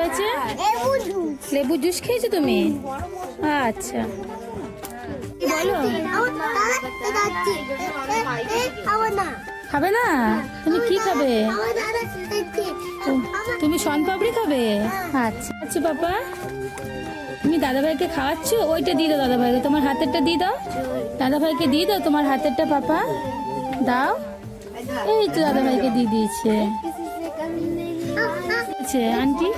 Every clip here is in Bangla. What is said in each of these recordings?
হয়েছে? লেবু জুস খেয়েছো তুমি? আচ্ছা। বলো। খাবে না? তুমি কি খাবে? তুমি পাপড়ি খাবে? আচ্ছা আচ্ছা বাবা তুমি দাদাভাইকে খাওয়াচ্ছ? ওইটা দিয়ে দাও দাদাভাইকে। তোমার হাতেরটা দিয়ে দাও। দাদাভাইকে দিয়ে দাও তোমার হাতেরটা পাপা। দাও। এই তো দাদাভাইকে দিয়ে দিয়েছে, আন্টি।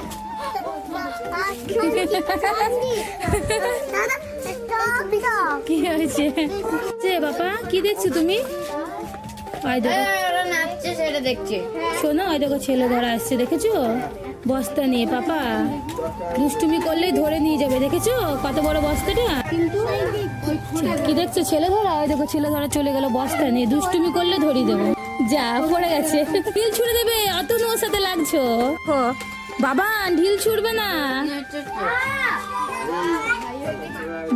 কি হয়েছে? যে বাবা কি দেখছ তুমি? শোনো ওই দেখো ছেলে ধরা আসছে দেখেছ? বস্তা নিয়ে পাপা। দুষ্টুমি করলেই ধরে নিয়ে যাবে দেখেছ? কত বড় বস্তাটা? কি দেখছ? ছেলে ধরা? ওই দেখো ছেলে ধরা চলে গেল বস্তা নিয়ে। দুষ্টুমি করলে ধরিয়ে দেবো। যা পড়ে গেছে। ঢিল ছুড়ে দেবে। অত ওর সাথে লাগছো? ও, বাবা, ঢিল ছুড়বে না।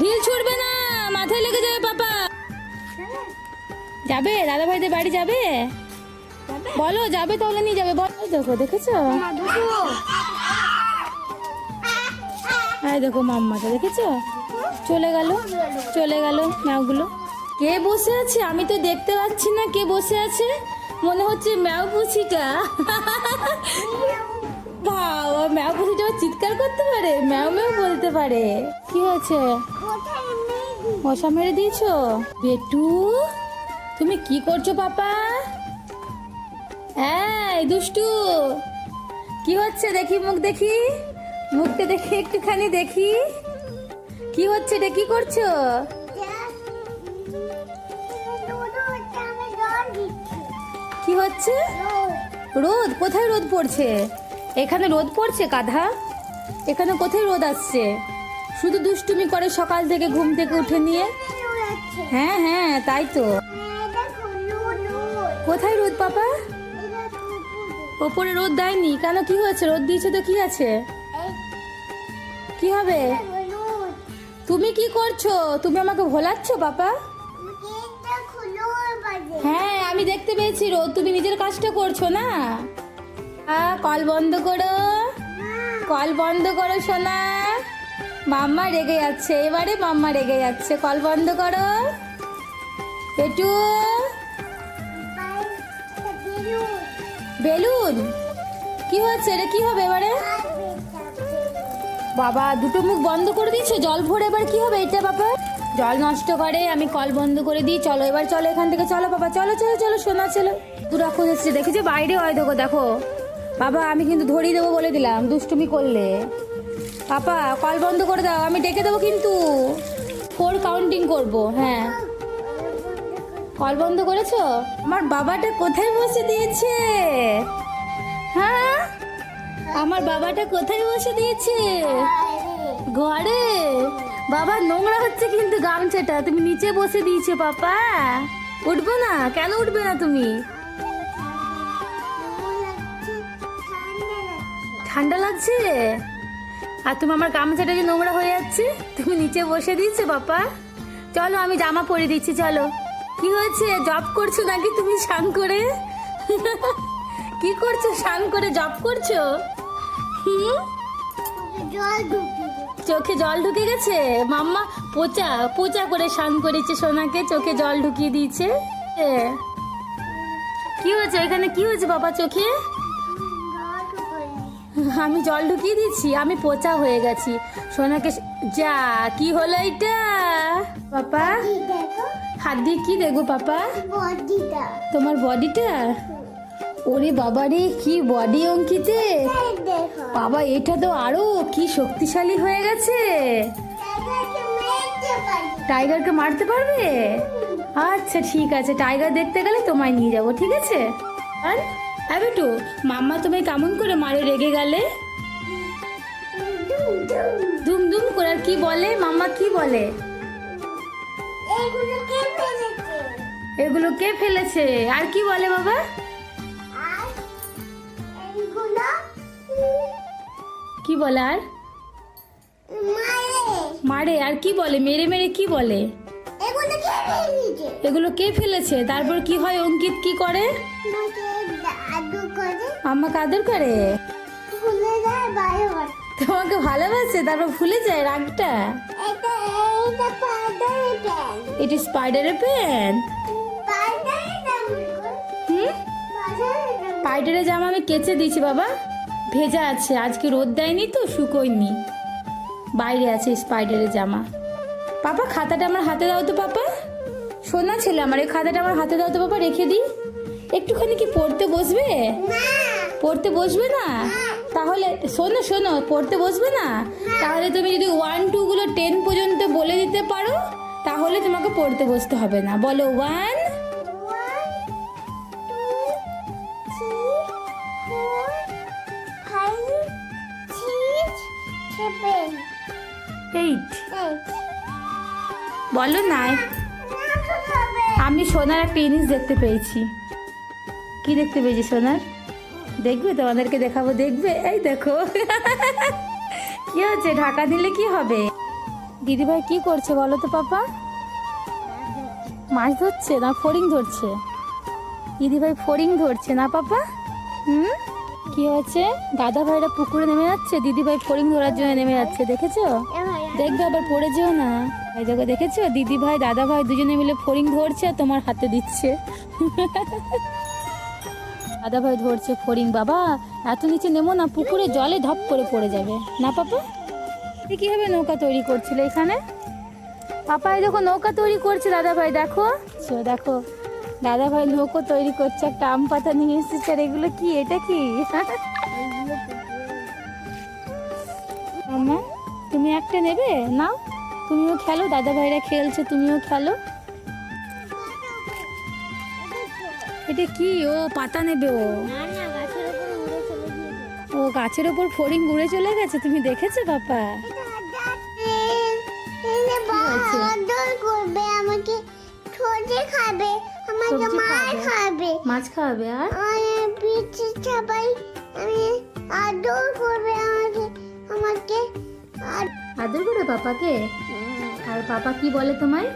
ঢিল ছুড়বে না, মাথায় লেগে যাবে পাপা। যাবে? দাদা ভাইদের বাড়ি যাবে? বলো, যাবে তাহলে নিয়ে যাবে। বলো দেখো, দেখেছ? এই দেখো, মাম্মাটা, দেখেছ? চলে গেল চলে গেল ম্যাওগুলো। কে বসে আছে? আমি তো দেখতে পাচ্ছি না কে বসে আছে। মনে হচ্ছে ম্যাও পুছিটা বাবা ম্যাও আবার চিৎকার করতে পারে। ম্যাও ম্যাও বলতে পারে। কি হয়েছে? মশা মেরে দিয়েছ? বেটু, তুমি কি করছ পাপা? এই, দুষ্টু, কি হচ্ছে? দেখি মুখ দেখি। মুখটা দেখি, একটুখানি দেখি। কি হচ্ছে? এটা কি করছ? কি হচ্ছে? রোদ, কোথায় রোদ পড়ছে? এখানে রোদ পড়ছে কাঁধা? এখানে কোথায় রোদ আসছে? শুধু দুষ্টুমি করে সকাল থেকে ঘুম থেকে উঠে নিয়ে? হ্যাঁ হ্যাঁ তাই তো। কোথায় রোদ পাপা? ওপরে রোদ দেয়নি। কেন কি হয়েছে? রোদ দিয়েছে তো কি আছে? কি হবে? তুমি কি করছ? তুমি আমাকে ভোলাচ্ছ পাপা? হ্যাঁ আমি দেখতে পেয়েছি রোদ। তুমি নিজের কাজটা করছ না? কল বন্ধ করো। কল বন্ধ করো, সোনা। মাম্মা রেগে যাচ্ছে, এবারে মাম্মা রেগে যাচ্ছে। কল বন্ধ করো। পেটু। বেলুন। কি হচ্ছে এটা কি হবে এবারে? বাবা, দুটো মুখ বন্ধ করে দিয়েছে? জল ভরে এবার কি হবে এটা বাবা? জল নষ্ট করে, আমি কল বন্ধ করে দিই। চলো, এবার চলো এখান থেকে। চলো বাবা, চলো চলো চলো, সোনা, চলো। পুরা খুঁজেছি, দেখেছি? বাইরে হয় দেখো দেখো। বাবা, আমি কিন্তু ধরিয়ে দেবো বলে দিলাম, দুষ্টুমি করলে। পাপা, কল বন্ধ করে দাও, আমি ডেকে দেবো কিন্তু। ফোর কাউন্টিং করব হ্যাঁ। কল বন্ধ করেছ? আমার বাবাটা কোথায় বসে দিয়েছে? হ্যাঁ? আমার বাবাটা কোথায় বসে দিয়েছে? ঘরে? বাবা, নোংরা হচ্ছে কিন্তু গামছাটা, তুমি নিচে বসে দিয়েছ, পাপা। উঠবে না? কেন উঠবে না তুমি? ঠান্ডা লাগছে? আর তুমি আমার গামছাটা যে নোংরা হয়ে যাচ্ছে তুমি নিচে বসে দিয়েছ বাপা চলো আমি জামা পরে দিচ্ছি চলো। কি হয়েছে? জব করছ নাকি তুমি স্নান করে? কি করছ স্নান করে? জব করছ? হুম? চোখে জল ঢুকে গেছে? মাম্মা পোচা পোচা করে স্নান করেছে সোনাকে চোখে জল ঢুকিয়ে দিয়েছে। কি হয়েছে? এখানে কি হয়েছে বাবা চোখে? আমি জল ঢুকিয়ে দিচ্ছি আমি পোচা হয়ে গেছি। সোনাকে যা, কি হলো এটা? পাপা? হাত দিয়ে কি দেখব পাপা? তোমার বডিটা? ওরে বাবা রে, কি বডি অঙ্কিতে? বাবা, এটা তো আরও কি শক্তিশালী হয়ে গেছে। টাইগারকে মারতে পারবে? আচ্ছা ঠিক আছে, টাইগার দেখতে গেলে তোমায় নিয়ে যাব, ঠিক আছে? আর? হ্যাঁ বেটু মাম্মা তুমি কেমন করে মারে রেগে গেলে? দুম দুম করে আর কি বলে? মাম্মা কি বলে? এগুলো কে ফেলেছে? আর কি বলে বাবা? কি বলে আর? মারে। আর কি বলে? মেরে মেরে কি বলে? এগুলো কে ফেলেছে? তারপর কি হয়? অঙ্কিত কি করে? আম্মা কাদের করে? তোমাকে ভালোবাসে? তারপর ভুলে যায় রাগটা? এটা স্পাইডারের দাম স্পাইডারের জামা। আমি কেচে দিয়েছি বাবা। ভেজা আছে। আজকে রোদ দেয়নি তো শুকোয়নি। বাইরে আছে স্পাইডারের জামা। পাপা খাতাটা আমার হাতে দাও তো পাপা। শোনা ছেলে আমার এই খাতাটা আমার হাতে দাও তো পাপা রেখে দিই। একটুখানি কি পড়তে বসবে? পড়তে বসবে না? তাহলে শোনো শোনো পড়তে বসবে না? তাহলে তুমি যদি ওয়ান টু গুলো টেন পর্যন্ত বলে দিতে পারো তাহলে তোমাকে পড়তে বসতে হবে না। বলো ওয়ান এইট বলো খাবে। আমি সোনার একটা জিনিস দেখতে পেয়েছি। কি দেখতে পেয়েছি সোনার? দেখবে? তোমাদেরকে দেখাবো, দেখবে? এই দেখো। কি হচ্ছে? ঢাকা দিলে কি হবে? দিদিভাই কি করছে বলো তো পাপা? মাছ ধরছে না ফড়িং ধরছে? দিদিভাই ফড়িং ধরছে না পাপা? হুম? কি হচ্ছে দাদা ভাইরা পুকুরে নেমে যাচ্ছে, দিদিভাই ফড়িং ধরার জন্য নেমে যাচ্ছে, দেখেছ? দেখবে আবার পড়ে যেও না দেখো, দেখেছ? দিদি ভাই দাদা ভাই দুজনে মিলে ফড়িং ধরছে আর তোমার হাতে দিচ্ছে। দাদা ভাই ধরছে ফড়িং বাবা। এত নিচে নেমো না পুকুরে জলে ধপ করে পড়ে যাবে। না পাপা? কীভাবে নৌকা তৈরি করছিল এখানে? পাপা এই দেখো নৌকা তৈরি করছে দাদা ভাই দেখো। চো, দেখো দাদা ভাই নৌকো তৈরি করছে একটা আম পাতা নিয়ে এসেছে আর এগুলো কি এটা কি? তুমি একটা নেবে? নাও তুমিও খেলো দাদা ভাইরা খেলছে তুমিও খেলো। এটা কি? ও পাতা নেবে ও। ও গাছের ওপর ফড়িং উড়ে চলে গেছে? তুমি দেখেছ পাপা? হয়েছে? করবে আমাকে ছোটে খাবে আমাকে মার খাবে? খাবে। মাছ খাওয়াবে আর? পিঠে চাপাই আমি আদর করবে আমাকে আমাকে আদর করে পাপাকে? আর পাপা কি বলে তোমায়?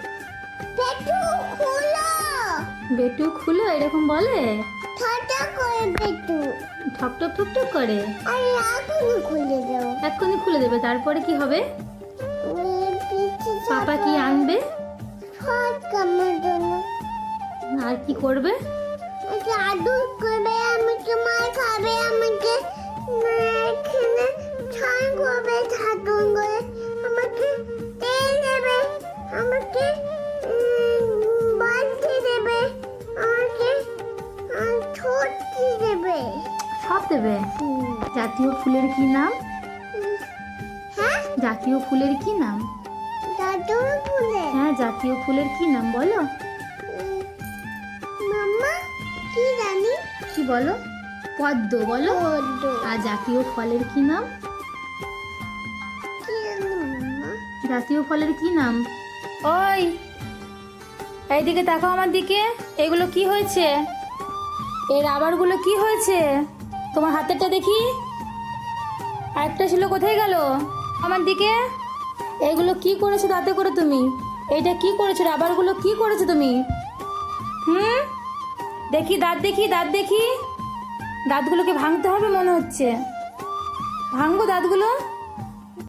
বেটু খুলো এরকম বলে? ঠকঠক করে বেটু। ঠক ঠক ঠক ঠক করে? আর এখনই খুলে দাও। এক্ষুনি খুলে দেবে তারপরে কি হবে? পাপা কি আনবে? আর কি করবে? করবে দেবে? জাতীয় ফুলের কি নাম? হ্যাঁ? জাতীয় ফুলের কি নাম? হ্যাঁ জাতীয় ফুলের কি নাম বলো? মাম্মা কি জানি? কি বলো? পদ্ম বলো? আর জাতীয় ফলের কি নাম? কি জানি মাম্মা? জাতীয় ফলের কি নাম? ওই এইদিকে তাকাও আমার দিকে। এগুলো কি হয়েছে? এই রাবারগুলো কি হয়েছে? তোমার হাতেরটা দেখি? আরেকটা ছিল কোথায় গেল? আমার দিকে? এগুলো কি করেছ তাতে করে তুমি? এটা কি করেছ? রাবারগুলো কি করেছ তুমি? হুম? দেখি, দাঁত দেখি দাঁত দেখি। দাঁতগুলোকে ভাঙতে হবে মনে হচ্ছে। ভাঙবো দাঁতগুলো?